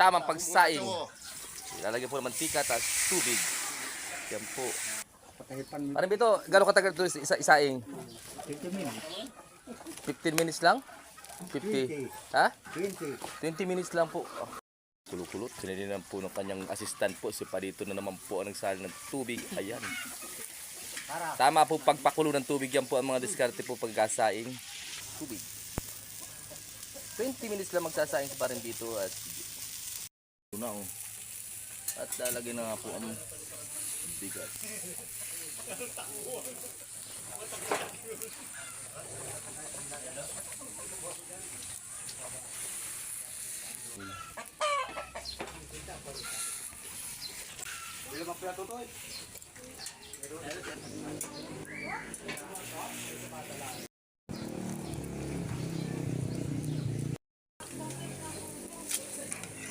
tamang pagsaing. Ilalagay po ng mantika at tubig. Yan po. Ano ba ito? Gano'ng katagal ito isa isaing? 50 minutes. 15 minutes lang? 50? Ha? 20. 20 minutes lang po. Oh. Kulot-kulot. Sinilinan po ng kanyang assistant po. Si Palito na naman po ang nagsali ng tubig. Ayan. Tama po pagpakulo ng tubig. Yan po ang mga diskarte po pagkasaing. Tubig. 20 minutes lang magsasaing pa rin dito at na oh. At lalagyan na nga po ang bigas.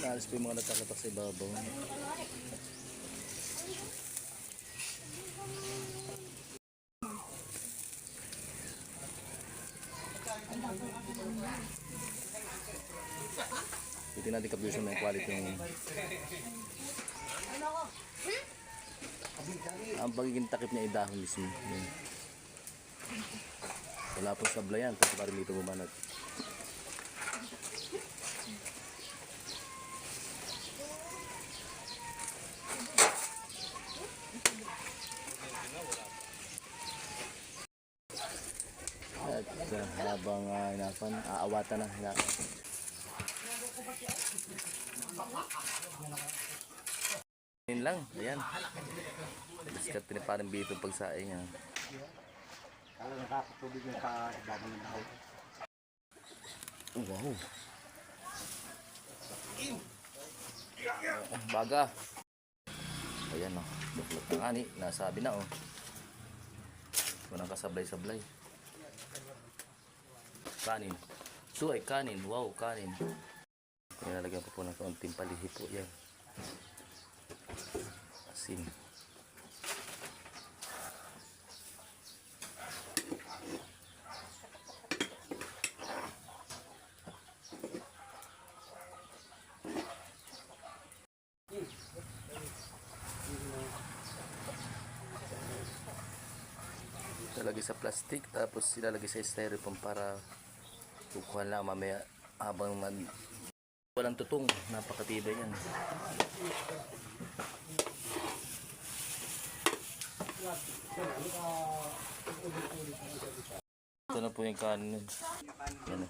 Naalis po yung mga natakatak sa ibabaw. Hindi natin kapulisan ng quality ng ang pagiging takip niya ay dahon mismo. Yun. Wala pong sablayan, tapos parang dito bumanat. At uh, habang uh, inapan, aawatan na. na Yun lang, ayan. Discard ni parang bito pagsaing. Ah. Kala nakakatubig yung sa ibabaw ng tao. Wow. Ah, baga. Ayan o. Oh. Buklot na nga ni. Nasabi na o. Oh. Walang kasablay-sablay. Kanin. So ay kanin. Wow, kanin. Nilalagyan ko po ng kaunting palihi po yan. Asin. Ilalagay sa plastic tapos ilalagay sa styrofoam para kukuha lang mamaya habang man walang tutong napakatibay yan ito na po yung kanin yan